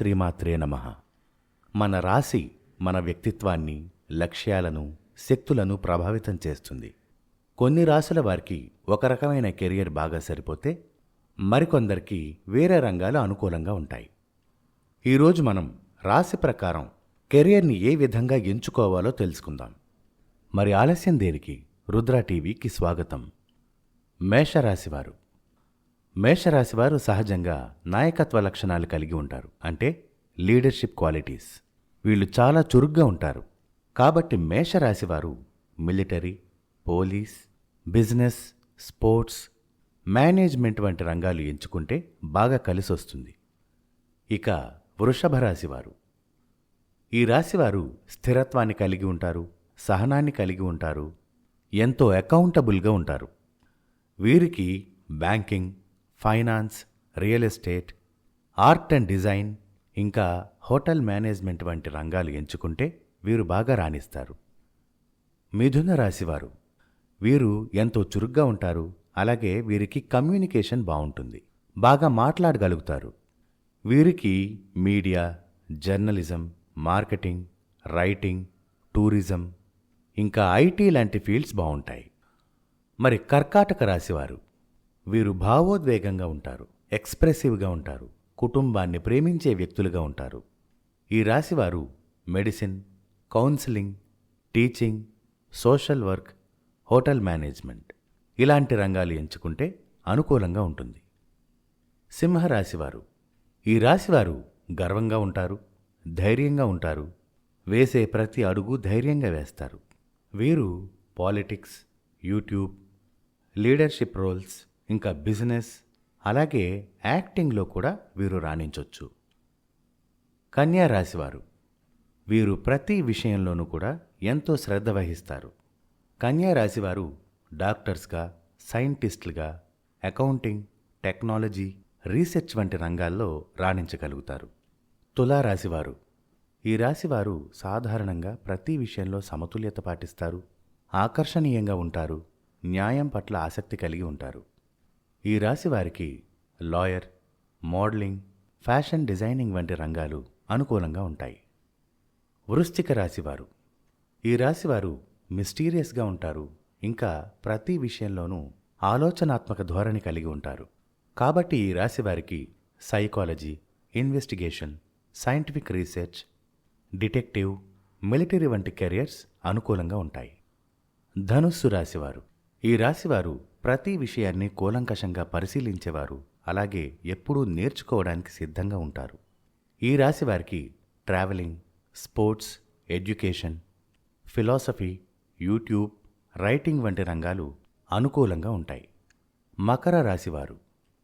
శ్రీమాత్రే నమ. మన రాశి మన వ్యక్తిత్వాన్ని లక్ష్యాలను శక్తులను ప్రభావితం చేస్తుంది. కొన్ని రాశుల వారికి ఒక రకమైన కెరియర్ బాగా సరిపోతే మరికొందరికి వేరే రంగాలు అనుకూలంగా ఉంటాయి. ఈరోజు మనం రాశి ప్రకారం కెరియర్ని ఏ విధంగా ఎంచుకోవాలో తెలుసుకుందాం. మరి ఆలస్యం దేనికి? రుద్ర టీవీకి స్వాగతం. మేషరాశివారు మేషరాశివారు సహజంగా నాయకత్వ లక్షణాలు కలిగి ఉంటారు. అంటే లీడర్షిప్ క్వాలిటీస్. వీళ్ళు చాలా చురుగ్గా ఉంటారు. కాబట్టి మేషరాశివారు military police business sports management వంటి రంగాలు ఎంచుకుంటే బాగా కలిసొస్తుంది. ఇక వృషభ రాశివారు. ఈ రాశివారు స్థిరత్వాన్ని కలిగి ఉంటారు సహనాన్ని కలిగి ఉంటారు ఎంతో అకౌంటబుల్గా ఉంటారు. వీరికి banking finance real estate art and design ఇంకా హోటల్ మేనేజ్మెంట్ వంటి రంగాలు ఎంచుకుంటే వీరు బాగా రాణిస్తారు. మిథున రాశివారు వీరు ఎంతో చురుగ్గా ఉంటారు అలాగే వీరికి కమ్యూనికేషన్ బాగుంటుంది బాగా మాట్లాడగలుగుతారు. వీరికి media journalism marketing writing tourism ఇంకా ఐటీ లాంటి ఫీల్డ్స్ బాగుంటాయి. మరి కర్కాటక రాశివారు వీరు భావోద్వేగంగా ఉంటారు ఎక్స్ప్రెసివ్గా ఉంటారు కుటుంబాన్ని ప్రేమించే వ్యక్తులుగా ఉంటారు. ఈ రాశివారు medicine counselling teaching social work hotel management ఇలాంటి రంగాలు ఎంచుకుంటే అనుకూలంగా ఉంటుంది. సింహరాశివారు ఈ రాశివారు గర్వంగా ఉంటారు ధైర్యంగా ఉంటారు వేసే ప్రతి అడుగు ధైర్యంగా వేస్తారు. వీరు పాలిటిక్స్ యూట్యూబ్ లీడర్షిప్ రోల్స్ ఇంకా బిజినెస్ అలాగే యాక్టింగ్లో కూడా వీరు రాణించవచ్చు కన్యా రాశివారు వీరు ప్రతి విషయంలోనూ కూడా ఎంతో శ్రద్ధ వహిస్తారు. కన్యా రాశివారు డాక్టర్స్గా సైంటిస్టులుగా అకౌంటింగ్ టెక్నాలజీ రీసెర్చ్ వంటి రంగాల్లో రాణించగలుగుతారు. తులారాశివారు ఈ రాశివారు సాధారణంగా ప్రతి విషయంలో సమతుల్యత పాటిస్తారు ఆకర్షణీయంగా ఉంటారు న్యాయం పట్ల ఆసక్తి కలిగి ఉంటారు. ఈ రాశి వారికి లాయర్ మోడలింగ్ ఫ్యాషన్ డిజైనింగ్ వంటి రంగాలు అనుకూలంగా ఉంటాయి. వృశ్చిక రాశివారు. ఈ రాశివారు మిస్టీరియస్గా ఉంటారు. ఇంకా ప్రతి విషయంలోనూ ఆలోచనాత్మక ధోరణి కలిగి ఉంటారు. కాబట్టి ఈ రాశివారికి psychology investigation scientific research detective military వంటి కెరియర్స్ అనుకూలంగా ఉంటాయి. ధనుస్సు రాశివారు. ఈ రాశివారు ప్రతి విషయాన్ని కూలంకషంగా పరిశీలించేవారు అలాగే ఎప్పుడూ నేర్చుకోవడానికి సిద్ధంగా ఉంటారు. ఈ రాశి వారికి travelling sports education philosophy YouTube writing వంటి రంగాలు అనుకూలంగా ఉంటాయి. మకర రాశివారు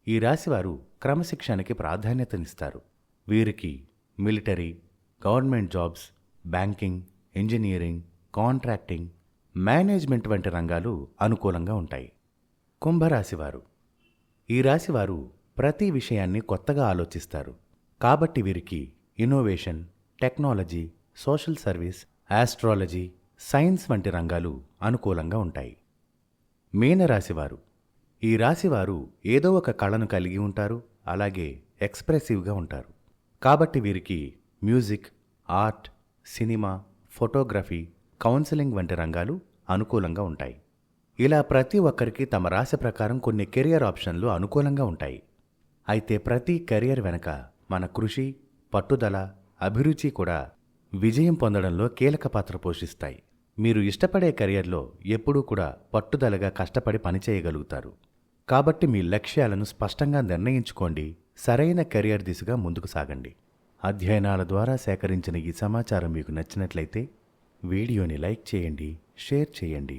ఈ రాశివారు క్రమశిక్షణకి ప్రాధాన్యతనిస్తారు. వీరికి military government jobs banking engineering contracting management వంటి రంగాలు అనుకూలంగా ఉంటాయి. కుంభరాశివారు. ఈ రాశివారు ప్రతి విషయాన్ని కొత్తగా ఆలోచిస్తారు. కాబట్టి వీరికి innovation technology social service astrology science వంటి రంగాలు అనుకూలంగా ఉంటాయి. మీనరాశివారు ఈ రాశివారు ఏదో ఒక కళను కలిగి ఉంటారు అలాగే ఎక్స్ప్రెసివ్గా ఉంటారు. కాబట్టి వీరికి music art cinema photography counselling వంటి రంగాలు అనుకూలంగా ఉంటాయి. ఇలా ప్రతి ఒక్కరికి తమ రాశి ప్రకారం కొన్ని కెరియర్ ఆప్షన్లు అనుకూలంగా ఉంటాయి. అయితే ప్రతి కెరియర్ వెనక మన కృషి పట్టుదల అభిరుచి కూడా విజయం పొందడంలో కీలక పాత్ర పోషిస్తాయి. మీరు ఇష్టపడే కెరియర్లో ఎప్పుడూ కూడా పట్టుదలగా కష్టపడి పనిచేయగలుగుతారు కాబట్టి మీ లక్ష్యాలను స్పష్టంగా నిర్ణయించుకోండి. సరైన కెరియర్ దిశగా ముందుకు సాగండి. అధ్యయనాల ద్వారా సేకరించిన ఈ సమాచారం మీకు నచ్చినట్లయితే వీడియోని లైక్ చేయండి షేర్ చేయండి.